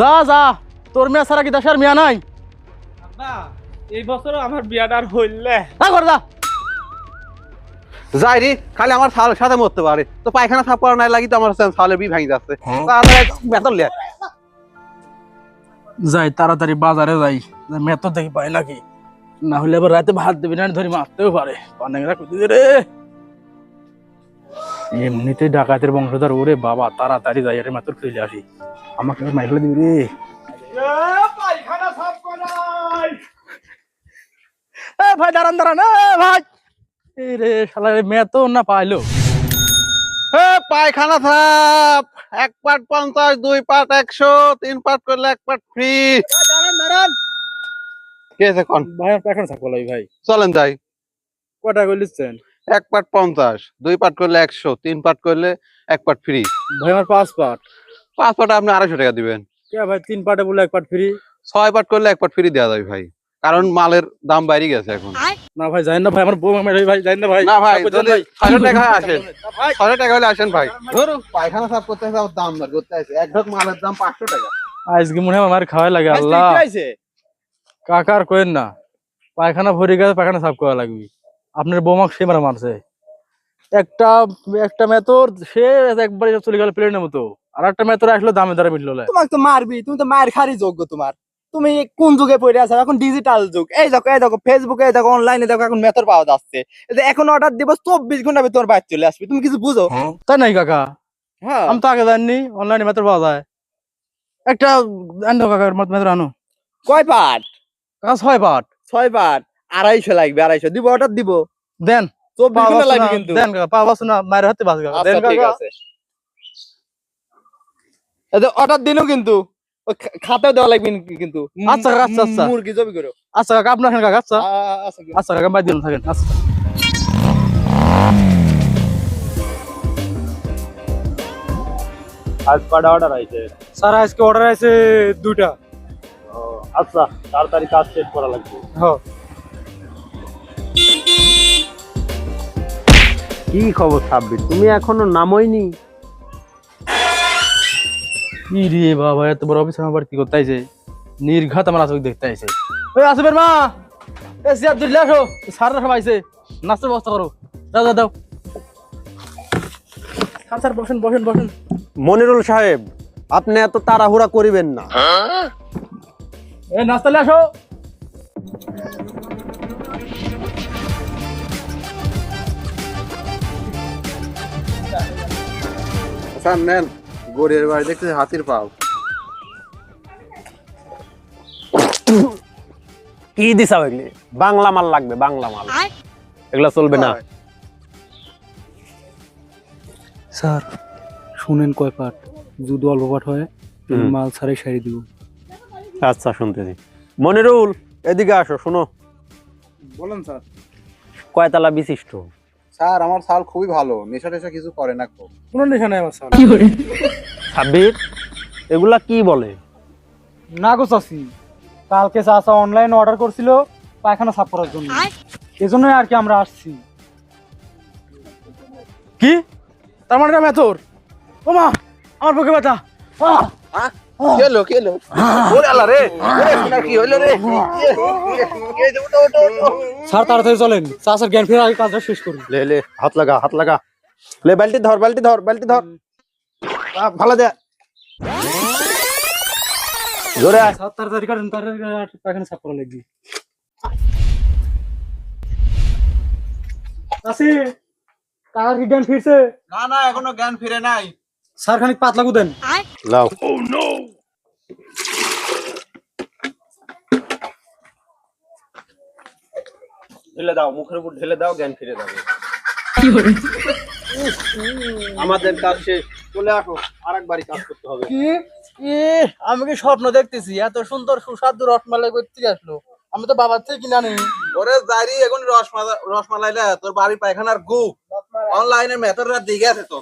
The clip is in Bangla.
যা যা। তোর মেয়ে ছাড়া কি দেশের মেয়া নাই? এই বছর আমার বিয়াটা আর হইলে। না কর যা। যাই রে খালি আমার ছাল সাথে মরতে পারে। তো পায়খানা সাফ করা নাই লাগি তো আমার ছালের বি ভাঙি যাচ্ছে। বেতন লে। যাই তাড়াতাড়ি বাজারে যাই। মেয়ে তো দেখি পাই নাকি? না হলে আবার রাতে ভাত দেবে না ধরি মারতেও পারে। পানেগরা কই রে এমনিতেই ডাকাতের বংশধর ওরে বাবা তাড়াতাড়ি যাই আরে মাত্র ফিরে আসি। আমাকে মাইফেলে দিবি রে। পায়খানা ভাই দাঁড়ান দাঁড়ান ভাই। এই রে শালা মেয়ে তো না পাইলো। এ পায়খানা সাপ এক পাট পঞ্চাশ দুই পাট একশো তিন পাট করলে এক পাট ফ্রি। দাঁড়ান দাঁড়ান। কে কোন ভাই পেখান থাকব ভাই। চলেন যাই। কটা করে লিখছেন এক পাট পঞ্চাশ দুই পাট করলে একশো তিন পাট করলে এক পাট ফ্রি ভাই আমার পাঁচ পাট। পাঁচ পাটে আপনি আড়াইশো টাকা দিবেন। কে ভাই তিন পাটে বলে এক পাট ফ্রি ছয় পাট করলে এক পাট ফ্রি দেওয়া যাবে ভাই। কারণ মালের দাম বাইরে গেছে এখন। না ভাই জানেন না ভাই আমার বউ ভাই জানেন না ভাই? না ভাই যদি ছয়শো টাকা আসেন না ছয়শো টাকা হলে আসেন ভাই। ধরুন পায়খানা সাফ করতে হবে আবার দাম দর করতে আছে এক ঢোক মালের দাম পাঁচশো টাকা। আজকে মনে হয় আমার খাওয়াই লাগে আল্লাহ। কাকার কোয়েন না পায়খানা ভরে গেছে পায়খানা সাফ করা লাগবে। আপনার বৌমাক সে মারা মারছে। একটা একটা মেতর সে একবারে চলে গেল প্লেনের মতো। আর একটা মেতর আসলো দামে দাঁড়ে মিটলো তোমাকে তো মারবি তুমি তো মায়ের খারি যোগ্য তোমার। তুমি কোন যুগে পড়ে আছো? এখন ডিজিটাল যুগ। এই দেখো এই দেখো ফেসবুকে এই দেখো অনলাইনে দেখো এখন মেথর পাওয়া যাচ্ছে। এখন অর্ডার দিব চব্বিশ ঘণ্টা তোমার বাইরে চলে আসবে। তুমি কিছু বুঝো? তাই নাই কাকা? হ্যাঁ। আমি তো আগে জানি অনলাইনে মেতর পাওয়া যায়। একটা আনো মেতর আনো। কয় পাট ছয় পাট ছয় পাট আড়াইশো লাগবে আড়াইশো। দিব অর্ডার দিব। দেন। চব্বিশ পাওয়া ঘণ্টা লাগবে কিন্তু। দেন পাওয়া না মায়ের হাতে বাস দেন আচ্ছা ঠিক কাকা। আছে। অর্ডার দিলো কিন্তু খাতাও দেওয়া লাগবে কিন্তু আচ্ছা, আচ্ছা, আচ্ছা। মুরগি জবি করো। আচ্ছা কাকা আপনার কাকা আচ্ছা। আচ্ছা আচ্ছা। কাকা বাদ দিন থাকেন আচ্ছা। আজ কটা অর্ডার আইছে? স্যার আজকে অর্ডার আছে দুইটা। আচ্ছা তাড়াতাড়ি কাজ শেষ করা লাগবে। হ্যাঁ কি খবর সাব্বির তুমি এখনও নামইনি? কি রে বাবা এত বড় অফিসার আমার কি করতে আইছে? নির্ঘাত আমার আসবে দেখতে আইছে। ওই আসবের মা! এ সিয়াদ দিলে আসো। স্যাররা সব আইছে। নাস্তার ব্যবস্থা করো। দাও দাও দাও স্যার স্যার বসেন বসেন বসেন। মনিরুল সাহেব আপনি এত তাড়াহুড়া করিবেন না। এ নাস্তা আসো। স্যার নেন। গড়িয়ার বাড়ি দেখতেছি হাতির পাও। কি দিছা এগুলি? বাংলা মাল লাগবে বাংলা মাল। এগুলা চলবে না। স্যার শুনেন কয় পাট। যদি অল্প পাট হয় মাল ছাড়াই সারি দিব। আচ্ছা শুনতেছি। মনিরুল এদিকে আসো শোনো। বলেন স্যার। কয়তলা বিশিষ্ট? স্যার আমার সাল খুবই ভালো। নেশা টেশা কিছু করে না খুব। কোনো নেশা নাই আমার স্যার সাব্বির এগুলা কি বলে? না গো চাষি কালকে চাষা অনলাইন অর্ডার করছিল পায়খানা সাফ করার জন্য। এজন্যই আর কি আমরা আসছি। কি? তার মানে এটা মেথর ও মা আমার পক্ষে ব্যথা। আহ! কেলো কেলো ওরে আল্লাহ রে ওরে কি হইল রে? স্যার তাড়াতাড়ি চলেন। চাষার জ্ঞান ফেরার আগে কাজটা শেষ করুন। লে লে হাত লাগা হাত লাগা। লে বালতি ধর বালতি ধর বালতি ধর। ভালো দে। জোরে আয়। স্যার তাড়াতাড়ি কাটেন তাড়াতাড়ি পায়খানা সাফ করা লাগবে। চাষি টাকার কি জ্ঞান ফিরছে? না না এখনও জ্ঞান ফিরে নাই। স্যার খানিক পাতলা দেন লাও ঢেলে দাও মুখের উপর ঢেলে দাও জ্ঞান ফিরে যাবে। আমাদের কাজ শেষ। চলে আসো আরেকবারই কাজ করতে হবে। কি? আমি কি স্বপ্ন দেখতেছি? এত সুন্দর সুস্বাদু রসমালাই করতে আসলো? আমি তো বাবার থেকে কিনা নেই ওরে জারি এখন রসমালাই তোর বাড়ি পায়খানার গু। অনলাইনে মেথডরা দিকে আছে তো।